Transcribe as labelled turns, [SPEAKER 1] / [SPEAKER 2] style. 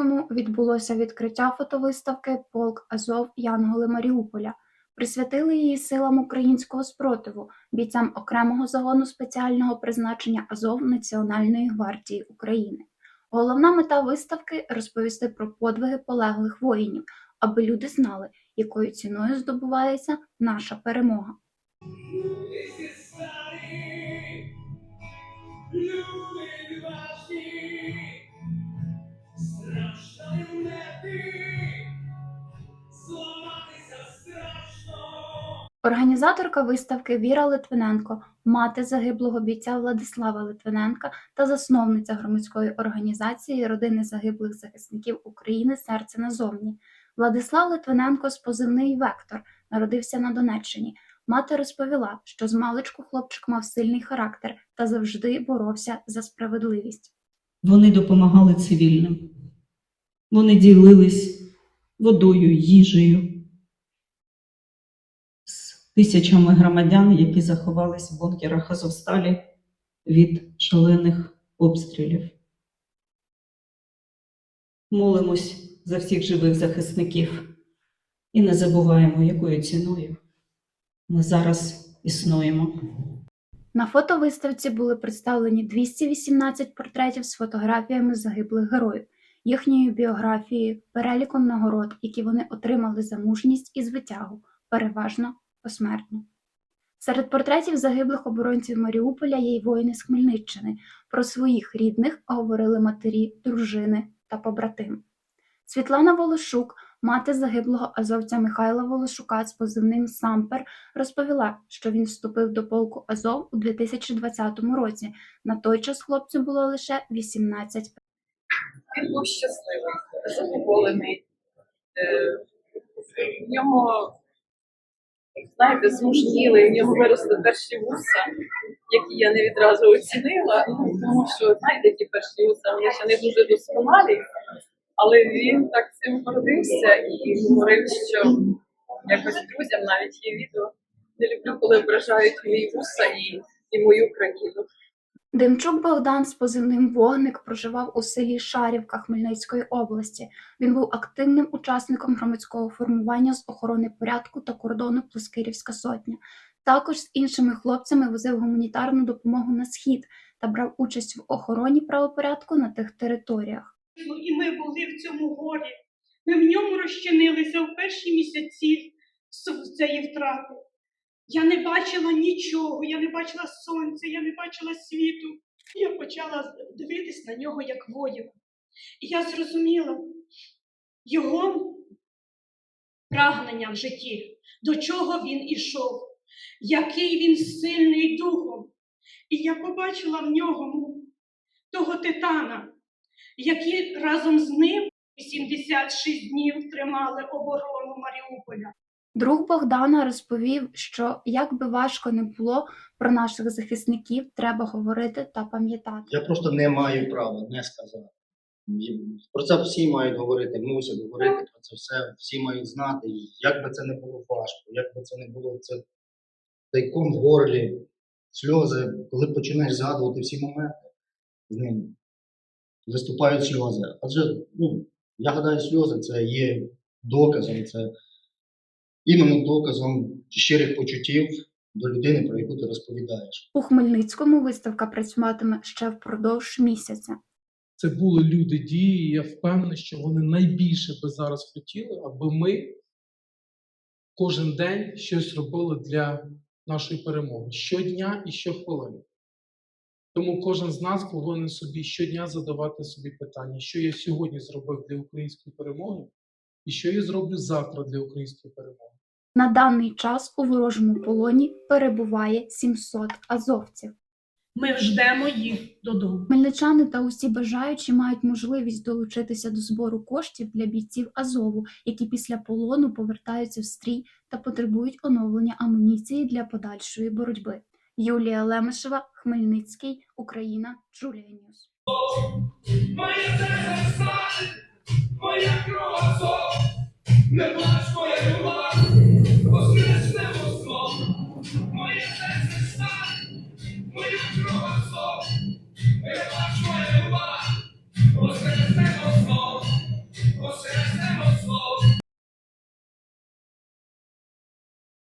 [SPEAKER 1] Хмельницькому відбулося відкриття фотовиставки Полк Азов Янголи Маріуполя. Присвятили її силам українського спротиву, бійцям окремого загону спеціального призначення Азов Національної гвардії України. Головна мета виставки розповісти про подвиги полеглих воїнів, аби люди знали, якою ціною здобувається наша перемога.
[SPEAKER 2] Люди
[SPEAKER 1] Організаторка виставки Віра Литвиненко, мати загиблого бійця Владислава Литвиненка та засновниця громадської організації родини загиблих захисників України Серце назовні. Владислав Литвиненко з позивний Вектор народився на Донеччині. Мати розповіла, що з маличку хлопчик мав сильний характер та завжди боровся за справедливість.
[SPEAKER 3] Вони допомагали цивільним. Вони ділились водою, їжею тисячами громадян, які заховались в бункерах Азовсталі від шалених обстрілів. Молимось за всіх живих захисників і не забуваємо, якою ціною ми зараз існуємо.
[SPEAKER 1] На фотовиставці були представлені 218 портретів з фотографіями загиблих героїв, їхньою біографією, переліком нагород, які вони отримали за мужність і звитягу, переважно посмертно. Серед портретів загиблих оборонців Маріуполя є й воїни з Хмельниччини. Про своїх рідних говорили матері, дружини та побратим. Світлана Волошук, мати загиблого азовця Михайла Волошука з позивним Сампер, розповіла, що він вступив до полку Азов у 2020 році. На той час хлопцю було лише 18
[SPEAKER 4] він був щасливий, задоволений. Е, В ньому, знаєте, змужніли, в нього виросли перші вуса, які я не відразу оцінила. Ну, тому що, знаєте, ті перші вуса, вони ще не дуже досконалі. Але він так цим гордився і говорив, що якось друзям навіть є відео. Не люблю, коли ображають мої вуса і, і мою країну.
[SPEAKER 1] Демчук Богдан з позивним Вогник проживав у селі Шарівка Хмельницької області. Він був активним учасником громадського формування з охорони порядку та кордону Плоскирівська сотня. Також з іншими хлопцями возив гуманітарну допомогу на схід та брав участь в охороні правопорядку на тих територіях.
[SPEAKER 5] Ну, і ми були в цьому горі. Ми в ньому розчинилися в перші місяці цієї втрати. Я не бачила нічого, я не бачила сонця, я не бачила світу. Я почала дивитись на нього як воїна. І я зрозуміла його прагнення в житті, до чого він ішов, який він сильний духом. І я побачила в ньому того титана, які разом з ним 86 днів тримали оборону Маріуполя.
[SPEAKER 1] Друг Богдана розповів, що як би важко не було про наших захисників, треба говорити та пам'ятати.
[SPEAKER 6] Я просто не маю права не сказати. Про це всі мають говорити, мусять говорити про це все, всі мають знати. Як би це не було важко, як би це не було це тайком в горлі, сльози, коли починаєш згадувати всі моменти з ним, виступають сльози. Адже ну, я гадаю, сльози це є доказом, це іменно доказом щирих почуттів до людини, про яку ти розповідаєш.
[SPEAKER 1] У Хмельницькому виставка працюватиме ще впродовж місяця.
[SPEAKER 7] це були люди дії. і Я впевнений, що вони найбільше би зараз хотіли, аби ми кожен день щось робили для нашої перемоги щодня і щохвилини. Тому кожен з нас повинен собі щодня задавати собі питання, що я сьогодні зробив для української перемоги, і що я зроблю завтра для української перемоги.
[SPEAKER 1] На даний час у ворожому полоні перебуває 700 азовців.
[SPEAKER 5] Ми ждемо їх додому.
[SPEAKER 1] Хмельничани та усі бажаючі мають можливість долучитися до збору коштів для бійців Азову, які після полону повертаються в стрій та потребують оновлення амуніції для подальшої боротьби. Юлія Лемешева, Хмельницький, Україна, Джулія Ньюс.
[SPEAKER 2] Моя кров Азов,